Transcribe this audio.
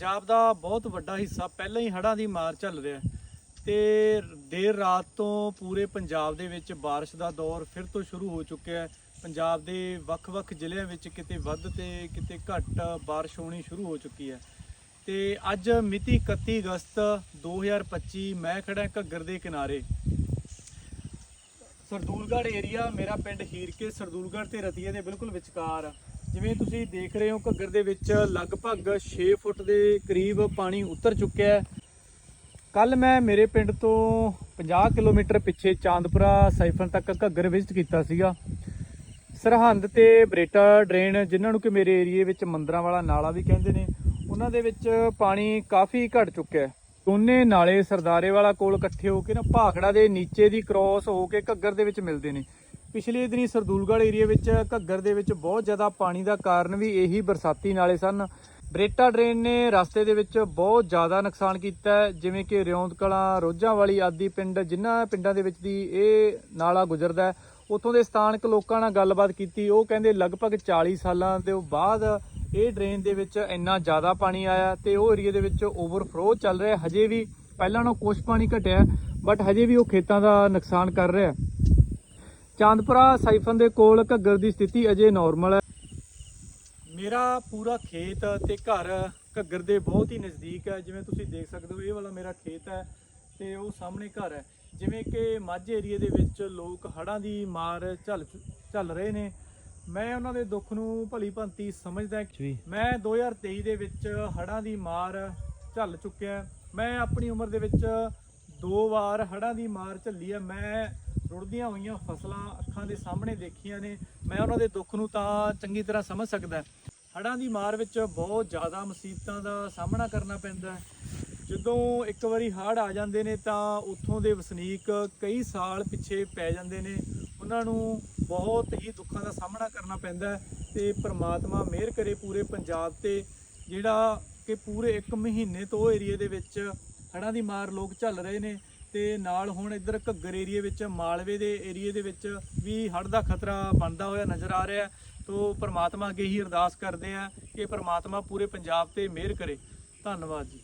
ਪੰਜਾਬ ਦਾ ਬਹੁਤ ਵੱਡਾ ਹਿੱਸਾ ਪਹਿਲਾਂ ਹੀ ਹੜ੍ਹਾਂ ਦੀ ਮਾਰ ਚੱਲ ਰਿਹਾ ਹੈ ਤੇ ਦੇਰ ਰਾਤ ਤੋਂ ਪੂਰੇ ਪੰਜਾਬ ਦੇ ਵਿੱਚ بارش ਦਾ ਦੌਰ ਫਿਰ ਤੋਂ ਸ਼ੁਰੂ ਹੋ ਚੁੱਕਿਆ ਹੈ ਪੰਜਾਬ ਦੇ ਵੱਖ-ਵੱਖ ਜ਼ਿਲ੍ਹਿਆਂ ਵਿੱਚ ਕਿਤੇ ਵੱਧ ਤੇ ਕਿਤੇ ਘੱਟ بارش ਹੋਣੀ ਸ਼ੁਰੂ ਹੋ ਚੁੱਕੀ ਹੈ ਤੇ ਅੱਜ ਮਿਤੀ 31 ਅਗਸਤ 2025 ਮੈਂ ਖੜਾ ਘੱਗਰ ਦੇ ਕਿਨਾਰੇ ਸਰਦੂਲਗੜ੍ਹ ਏਰੀਆ ਮੇਰਾ ਪਿੰਡ ਹੀਰਕੇ ਸਰਦੂਲਗੜ੍ਹ ਤੇ ਰਤੀਏ ਦੇ ਬਿਲਕੁਲ ਵਿਚਕਾਰ ਆ। ਜਿਵੇਂ ਤੁਸੀਂ ਦੇਖ ਰਹੇ ਹੋ, ਘੱਗਰ ਦੇ ਵਿੱਚ ਲਗਭਗ 6 ਫੁੱਟ ਦੇ ਕਰੀਬ ਪਾਣੀ ਉਤਰ ਚੁੱਕਿਆ ਹੈ। ਕੱਲ ਮੈਂ ਮੇਰੇ ਪਿੰਡ ਤੋਂ 50 ਕਿਲੋਮੀਟਰ ਪਿੱਛੇ ਚਾਂਦਪੁਰਾ ਸਾਈਫਨ ਤੱਕ ਘੱਗਰ ਵਿਜ਼ਿਟ ਕੀਤਾ ਸੀਗਾ। ਸਰਹੰਦ ਤੇ ਬਰੇਟਾ ਡਰੇਨ, ਜਿਨ੍ਹਾਂ ਨੂੰ ਕਿ ਮੇਰੇ ਏਰੀਏ ਵਿੱਚ ਮੰਦਰਾਂ ਵਾਲਾ ਨਾਲਾ ਵੀ ਕਹਿੰਦੇ ਨੇ, ਉਹਨਾਂ ਦੇ ਵਿੱਚ ਪਾਣੀ ਕਾਫੀ ਘਟ ਚੁੱਕਿਆ ਹੈ। ਦੋਨੇ ਨਾਲੇ ਸਰਦਾਰੇ ਵਾਲਾ ਕੋਲ ਇਕੱਠੇ ਹੋ ਕੇ ਨਾ ਭਾਖੜਾ ਦੇ ਨੀਚੇ ਦੀ ਕ੍ਰਾਸ ਹੋ ਕੇ ਘੱਗਰ ਦੇ ਵਿੱਚ ਮਿਲਦੇ ਨੇ। ਪਿਛਲੇ ਦਿਨੀ ਸਰਦੂਲਗੜ੍ਹ ਏਰੀਆ ਵਿੱਚ ਘੱਗਰ ਦੇ ਵਿੱਚ ਬਹੁਤ ਜ਼ਿਆਦਾ ਪਾਣੀ ਦਾ ਕਾਰਨ ਵੀ ਇਹੀ ਬਰਸਾਤੀ ਨਾਲੇ ਸਨ। ਬਰੇਟਾ ਡਰੇਨ ਨੇ ਰਸਤੇ ਦੇ ਵਿੱਚ ਬਹੁਤ ਜ਼ਿਆਦਾ ਨੁਕਸਾਨ ਕੀਤਾ ਜਿਵੇਂ ਕਿ ਰਿਉਂਦ ਕਲਾਂ ਰੋਜਾਂ ਵਾਲੀ ਆਦੀ ਪਿੰਡ, ਜਿਨ੍ਹਾਂ ਪਿੰਡਾਂ ਦੇ ਵਿੱਚ ਦੀ ਇਹ ਨਾਲਾ ਗੁਜ਼ਰਦਾ ਹੈ। ਉੱਥੋਂ ਦੇ ਸਥਾਨਕ ਲੋਕਾਂ ਨਾਲ ਗੱਲਬਾਤ ਕੀਤੀ, ਉਹ ਕਹਿੰਦੇ ਲਗਭਗ 40 ਸਾਲਾਂ ਦੇ ਬਾਅਦ ਇਹ ਡਰੇਨ ਦੇ ਵਿੱਚ ਇੰਨਾ ਜ਼ਿਆਦਾ ਪਾਣੀ ਆਇਆ ਤੇ ਉਹ ਏਰੀਆ ਦੇ ਵਿੱਚ ਓਵਰਫਲੋ ਚੱਲ ਰਿਹਾ ਹਜੇ ਵੀ ਪਹਿਲਾਂ ਨਾਲੋਂ ਕੁਝ ਪਾਣੀ ਘਟਿਆ ਬਟ ਹਜੇ ਵੀ ਉਹ ਖੇਤਾਂ ਦਾ ਨੁਕਸਾਨ ਕਰ ਰਿਹਾ ਚਾਂਦਪੁਰਾ ਸਾਈਫਨ ਦੇ ਕੋਲ ਘੱਗਰ ਦੀ ਸਥਿਤੀ ਅਜੇ ਨਾਰਮਲ ਹੈ। ਮੇਰਾ ਪੂਰਾ ਖੇਤ ਤੇ ਘਰ ਘੱਗਰ ਦੇ ਬਹੁਤ ਹੀ ਨਜ਼ਦੀਕ ਹੈ। ਜਿਵੇਂ ਤੁਸੀਂ ਦੇਖ ਸਕਦੇ ਹੋ ਇਹ ਵਾਲਾ ਮੇਰਾ ਖੇਤ ਹੈ ਤੇ ਉਹ ਸਾਹਮਣੇ ਘਰ ਹੈ। ਜਿਵੇਂ ਕਿ ਮਾਝੇ ਏਰੀਏ ਦੇ ਵਿੱਚ ਲੋਕ ਹੜ੍ਹਾਂ ਦੀ ਮਾਰ ਝੱਲ ਝੱਲ ਰਹੇ ਨੇ। ਮੈਂ ਉਹਨਾਂ ਦੇ ਦੁੱਖ ਨੂੰ ਭਲੀ ਭਾਂਤੀ ਸਮਝਦਾ ਮੈਂ 2023 ਦੇ ਵਿੱਚ ਹੜ੍ਹਾਂ ਦੀ ਮਾਰ ਝੱਲ ਚੁੱਕਿਆ ਮੈਂ ਆਪਣੀ ਉਮਰ ਦੇ ਵਿੱਚ ਦੋ ਵਾਰ ਹੜ੍ਹਾਂ ਦੀ ਮਾਰ ਝੱਲੀ ਹੈ। ਮੈਂ ਰੁੜਦੀਆਂ ਹੋਈਆਂ ਫਸਲਾਂ ਅੱਖਾਂ ਦੇ ਸਾਹਮਣੇ ਦੇਖੀਆਂ ਨੇ, ਮੈਂ ਉਹਨਾਂ ਦੇ ਦੁੱਖ ਨੂੰ ਤਾਂ ਚੰਗੀ ਤਰ੍ਹਾਂ ਸਮਝ ਸਕਦਾ ਹੜ੍ਹਾਂ ਦੀ ਮਾਰ ਵਿੱਚ ਬਹੁਤ ਜ਼ਿਆਦਾ ਮੁਸੀਬਤਾਂ ਦਾ ਸਾਹਮਣਾ ਕਰਨਾ ਪੈਂਦਾ ਹੈ। ਜਦੋਂ ਇੱਕ ਵਾਰੀ ਹੜ੍ਹ ਆ ਜਾਂਦੇ ਨੇ ਤਾਂ ਉੱਥੋਂ ਦੇ ਵਸਨੀਕ ਕਈ ਸਾਲ ਪਿੱਛੇ ਪੈ ਜਾਂਦੇ ਨੇ। ਉਹਨਾਂ ਨੂੰ ਬਹੁਤ ਹੀ ਦੁੱਖਾਂ ਦਾ ਸਾਹਮਣਾ ਕਰਨਾ ਪੈਂਦਾ ਹੈ ਤੇ ਪ੍ਰਮਾਤਮਾ ਮਿਹਰ ਕਰੇ ਪੂਰੇ ਪੰਜਾਬ ਤੇ, ਜਿਹੜਾ ਕਿ ਪੂਰੇ 1 ਮਹੀਨੇ ਤੋਂ ਉਹ ਏਰੀਏ ਦੇ ਵਿੱਚ ਹੜ੍ਹਾਂ ਦੀ ਮਾਰ ਲੋਕ ਝੱਲ ਰਹੇ ਨੇ। ਤੇ ਨਾਲ ਹੁਣ ਇੱਧਰ ਘੱਗਰ ਏਰੀਏ ਵਿੱਚ, ਮਾਲਵੇ ਦੇ ਏਰੀਏ ਦੇ ਵਿੱਚ ਵੀ ਹੜ੍ਹ ਦਾ ਖਤਰਾ ਬਣਦਾ ਹੋਇਆ ਨਜ਼ਰ ਆ ਰਿਹਾ ਤੋ ਪ੍ਰਮਾਤਮਾ ਅੱਗੇ ਹੀ ਅਰਦਾਸ ਕਰਦੇ ਆ ਕਿ ਪ੍ਰਮਾਤਮਾ ਪੂਰੇ ਪੰਜਾਬ ਤੇ ਮਿਹਰ ਕਰੇ। ਧੰਨਵਾਦ ਜੀ।